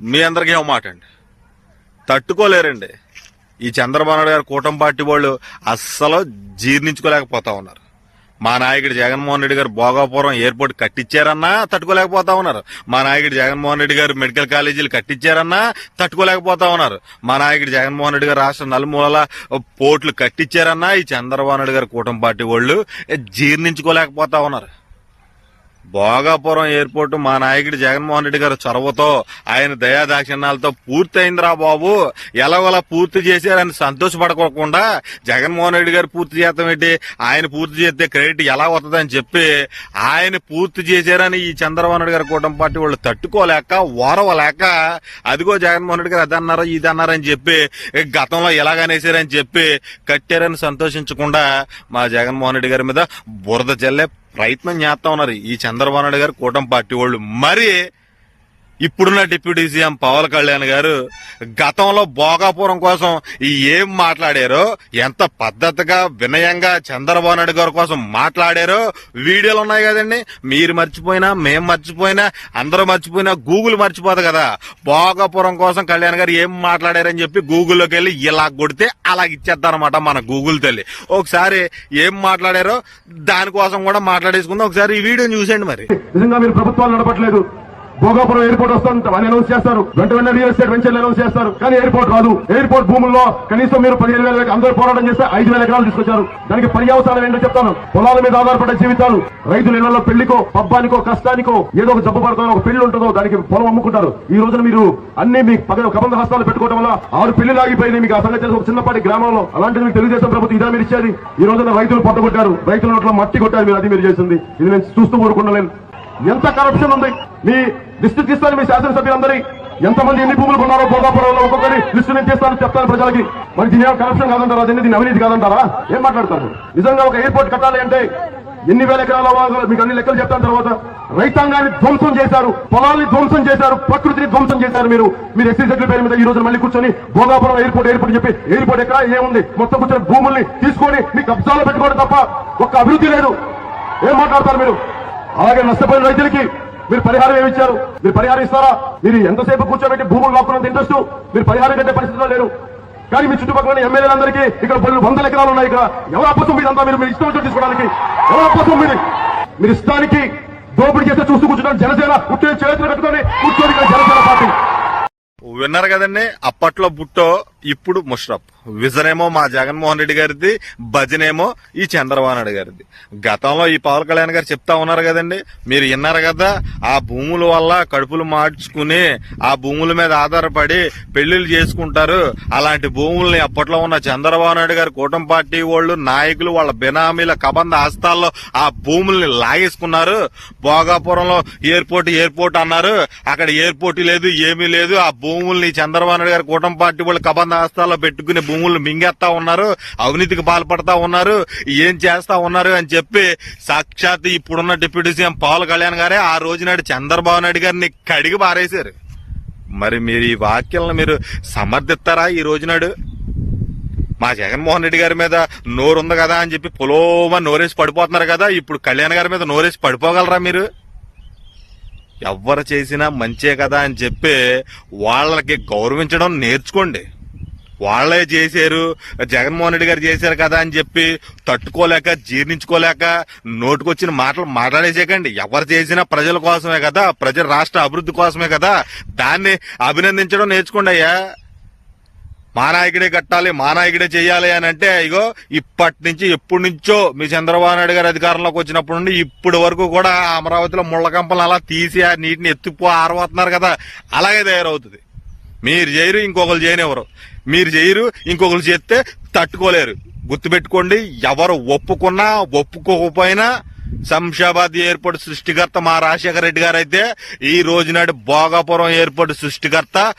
మీ అందరికీ ఏమో మాట అండి తట్టుకోలేరండి. ఈ చంద్రబాబు నాయుడు గారు కూటమి పార్టీ వాళ్ళు అస్సలు జీర్ణించుకోలేకపోతా ఉన్నారు. మా నాయకుడు జగన్మోహన్ రెడ్డి గారు భోగాపురం ఎయిర్పోర్ట్ కట్టించారన్నా తట్టుకోలేకపోతా ఉన్నారు. మా నాయకుడు జగన్మోహన్ రెడ్డి గారు మెడికల్ కాలేజీలు కట్టించారన్నా తట్టుకోలేకపోతా ఉన్నారు. మా నాయకుడు జగన్మోహన్ రెడ్డి గారు రాష్ట్ర నలుమూలల పోర్ట్లు కట్టించారన్నా ఈ చంద్రబాబు నాయుడు గారు కూటమి పార్టీ వాళ్ళు జీర్ణించుకోలేకపోతా ఉన్నారు. భోగాపురం ఎయిర్పోర్ట్ మా నాయకుడు జగన్మోహన్ రెడ్డి గారు చొరవతో ఆయన దయాదాక్షిణ్యాలతో పూర్తయిందిరా బాబు. ఎలాగోలా పూర్తి చేశారని సంతోషపడకోకుండా జగన్మోహన్ రెడ్డి గారు పూర్తి చేస్తాం ఏంటి? ఆయన పూర్తి చేస్తే క్రెడిట్ ఎలా వస్తుందని చెప్పి ఆయన పూర్తి చేశారని ఈ చంద్రబాబు నాయుడు గారి కూటమి పార్టీ వాళ్ళు తట్టుకోలేక ఓరవలేక అదిగో జగన్మోహన్ రెడ్డి గారు అదన్నారో అన్నారు ఇది అన్నారని చెప్పి గతంలో ఎలాగనేసారని చెప్పి కట్టారని సంతోషించకుండా మా జగన్మోహన్ రెడ్డి గారి మీద బురద జల్లే ప్రయత్నం చేస్తా ఉన్నారు. ఈ చంద్రబాబు నాయుడు గారు కూటమి పార్టీ వాళ్ళు. మరి ఇప్పుడున్న డిప్యూటీ సీఎం పవన్ కళ్యాణ్ గారు గతంలో భోగాపురం కోసం ఏం మాట్లాడారో ఎంత పద్ధతిగా వినయంగా చంద్రబాబు నాయుడు గారి కోసం మాట్లాడారో వీడియోలు ఉన్నాయి కదండి. మీరు మర్చిపోయినా మేం మర్చిపోయినా అందరూ మర్చిపోయినా గూగుల్ మర్చిపోదు కదా. భోగాపురం కోసం కళ్యాణ్ గారు ఏం మాట్లాడారని చెప్పి గూగుల్లోకి వెళ్ళి ఇలా కొడితే అలా ఇచ్చేస్తారనమాట మన గూగుల్ తల్లి. ఒకసారి ఏం మాట్లాడారో దానికోసం కూడా మాట్లాడేసుకుందాం. ఒకసారి ఈ వీడియో చూసేయండి మరి. నిజంగా మీరు ప్రభుత్వాలు నడపట్లేదు. భోగాపురం ఎయిర్పోర్ట్ వస్తుంటాం అని అనౌన్స్ చేస్తారు. వెంట వెంటనే రియల్ ఎస్టేట్ వెంచర్లు అనౌన్స్ చేస్తారు. కానీ ఎయిర్పోర్ట్ రాదు. ఎయిర్పోర్ట్ భూముల్లో కనీసం మీరు పదిహేను వేల అందరూ పోరాటం చేస్తే ఐదు వేల ఎకరాలు తీసుకొచ్చారు. దానికి పర్యావసానం ఏంటో చెప్తాను. పొలాల మీద ఆధారపడే జీవితాలు. రైతుల ఇళ్ళలో పెళ్ళికో పబ్బానికో కష్టానికో ఏదో ఒక జబ్బు పడుతుందో ఒక పెళ్ళి ఉంటుందో దానికి పొలం అమ్ముకుంటారు. ఈ రోజున మీరు అన్ని మీ కబంధ హస్తాలు పెట్టుకోవడం వల్ల ఆరు పెళ్ళి ఆగిపోయింది మీకు ఆ సంగతి ఒక చిన్నపాటి గ్రామంలో అలాంటిది మీకు తెలుగుదేశం ప్రభుత్వం ఇదే మీరు ఇచ్చేది. ఈ రోజున రైతులు పొట్టగొట్టారు. రైతుల నోట్లో మట్టి కొట్టారు మీరు. అది మీరు చేసింది. ఇది నేను చూస్తూ ఊరుకుండలేను. ఎంత కరప్షన్ ఉంది? మీ లిస్టు తీస్తాను మీ శాసనసభ్యులందరి. ఎంతమంది ఎన్ని భూములు కొన్నారో భోగాపురంలో ఒక్కొక్కరి లిస్టు నేను తీస్తాను చెప్తాను ప్రజలకి. మరి దీని కరప్షన్ కాదంటారా? దీన్ని దీని అవినీతి కాదంటారా? ఏం మాట్లాడతారు? నిజంగా ఒక ఎయిర్పోర్ట్ కట్టాలి అంటే ఎన్ని వేల ఎకరాల మీకు అన్ని లెక్కలు చెప్తాను తర్వాత. రైతాంగాన్ని ధ్వంసం చేశారు పొలాల్ని ధ్వంసం చేశారు ప్రకృతిని ధ్వంసం చేశారు మీరు. మీరు ఎస్సీ సెక్రటరీ పేరు మీద ఈ రోజు మళ్ళీ కూర్చొని భోగాపురం ఎయిర్పోర్ట్ ఎయిర్పోర్ట్ చెప్పి ఎయిర్పోర్ట్ ఎక్కడ? ఏముంది? మొత్తం కూర్చొని భూముల్ని తీసుకొని మీ కబ్జాలో పెట్టుకోవడం తప్ప ఒక్క అభివృద్ధి లేదు. ఏం మాట్లాడతారు మీరు? అలాగే నష్టపోయిన రైతులకి మీరు పరిహారం ఏమి ఇచ్చారు? మీరు పరిహారం ఇస్తారా? మీరు ఎంతసేపు కూర్చోబెట్టి భూములు లాక్కున్నంత ఇంట్రెస్ట్ మీరు పరిహారం కట్టే పరిస్థితిలో లేరు. కానీ మీ చుట్టుపక్కల ఎమ్మెల్యేలందరికీ ఇక్కడ పలు వందల ఎకరాలు ఉన్నాయి ఇక్కడ. ఎవరు అప్పసం మీద మీరు మీరు ఇష్టం తీసుకోవడానికి. ఎవరు అప్పసం మీరు? మీరు ఇష్టానికి దోపిడీ చేస్తే చూస్తూ కూర్చోడానికి జనసేన ఉట్టే చేతులు పెట్టుకొని కూర్చోని జనసేన పార్టీ. విన్నారు కదండి అప్పట్లో బుట్టో ఇప్పుడు ముషరఫ్. విజనేమో మా జగన్మోహన్ రెడ్డి గారిది భజనేమో ఈ చంద్రబాబు నాయుడు గారిది. గతంలో ఈ పవన్ కళ్యాణ్ గారు చెప్తా ఉన్నారు కదండి మీరు విన్నారు కదా ఆ భూముల వల్ల కడుపులు మార్చుకుని ఆ భూముల మీద ఆధారపడి పెళ్ళిళ్ళు చేసుకుంటారు. అలాంటి భూముల్ని అప్పట్లో ఉన్న చంద్రబాబు నాయుడు గారు కూటమి పార్టీ వాళ్ళు నాయకులు వాళ్ళ బినామీల కబంధ ఆస్థాల్లో ఆ భూముల్ని లాగేసుకున్నారు. భోగాపురంలో ఎయిర్పోర్ట్ ఎయిర్పోర్ట్ అన్నారు. అక్కడ ఎయిర్పోర్ట్ లేదు ఏమీ లేదు. ఆ భూముల్ని చంద్రబాబు నాయుడు గారు కూటమి పార్టీ వాళ్ళు కబంధ ఆస్థాల్లో పెట్టుకునే భూములు మింగేస్తా ఉన్నారు అవినీతికి పాల్పడతా ఉన్నారు ఏం చేస్తా ఉన్నారు అని చెప్పి సాక్షాత్ ఇప్పుడున్న డిప్యూటీ సీఎం పవన్ కళ్యాణ్ గారే ఆ రోజు నాడు చంద్రబాబు నాయుడు గారిని కడిగి పారేశారు. మరి మీరు ఈ వాక్యాలను మీరు సమర్థిస్తారా ఈ రోజునాడు మా జగన్మోహన్ రెడ్డి గారి మీద నోరు ఉంది కదా అని చెప్పి పులోమా నోరేసి పడిపోతున్నారు కదా ఇప్పుడు కళ్యాణ్ గారి మీద నోరేసి పడిపోగలరా మీరు? ఎవరు చేసినా మంచే కదా అని చెప్పి వాళ్ళకి గౌరవించడం నేర్చుకోండి. వాళ్ళే చేశారు జగన్మోహన్ రెడ్డి గారు చేశారు కదా అని చెప్పి తట్టుకోలేక జీర్ణించుకోలేక నోటుకొచ్చిన మాటలు మాట్లాడేసేకండి. ఎవరు చేసినా ప్రజల కోసమే కదా ప్రజల రాష్ట్ర అభివృద్ధి కోసమే కదా. దాన్ని అభినందించడం నేర్చుకోండి అయ్యా. మా నాయకుడే కట్టాలి మా నాయకుడే చేయాలి అని అంటే ఇగో ఇప్పటి నుంచి ఎప్పటి నుంచో మీ చంద్రబాబు నాయుడు గారు అధికారంలోకి వచ్చినప్పటి నుండి ఇప్పటి వరకు కూడా అమరావతిలో ముళ్ళ కంపలు అలా తీసి ఆ నీటిని ఎత్తుపో ఆరబోతున్నారు కదా. అలాగే తయారవుతుంది. మీరు చేయరు ఇంకొకరు చేయనివ్వరు మీరు చేయరు ఇంకొకరు చేస్తే తట్టుకోలేరు. గుర్తుపెట్టుకోండి ఎవరు ఒప్పుకున్నా ఒప్పుకోకపోయినా శంషాబాద్ ఎయిర్పోర్ట్ సృష్టికర్త మా రాజశేఖర రెడ్డి గారు అయితే ఈ రోజు నాడు భోగాపురం ఎయిర్పోర్ట్ సృష్టికర్త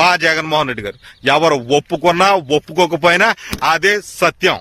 మా జగన్మోహన్ రెడ్డి గారు. ఎవరు ఒప్పుకున్నా ఒప్పుకోకపోయినా అదే సత్యం.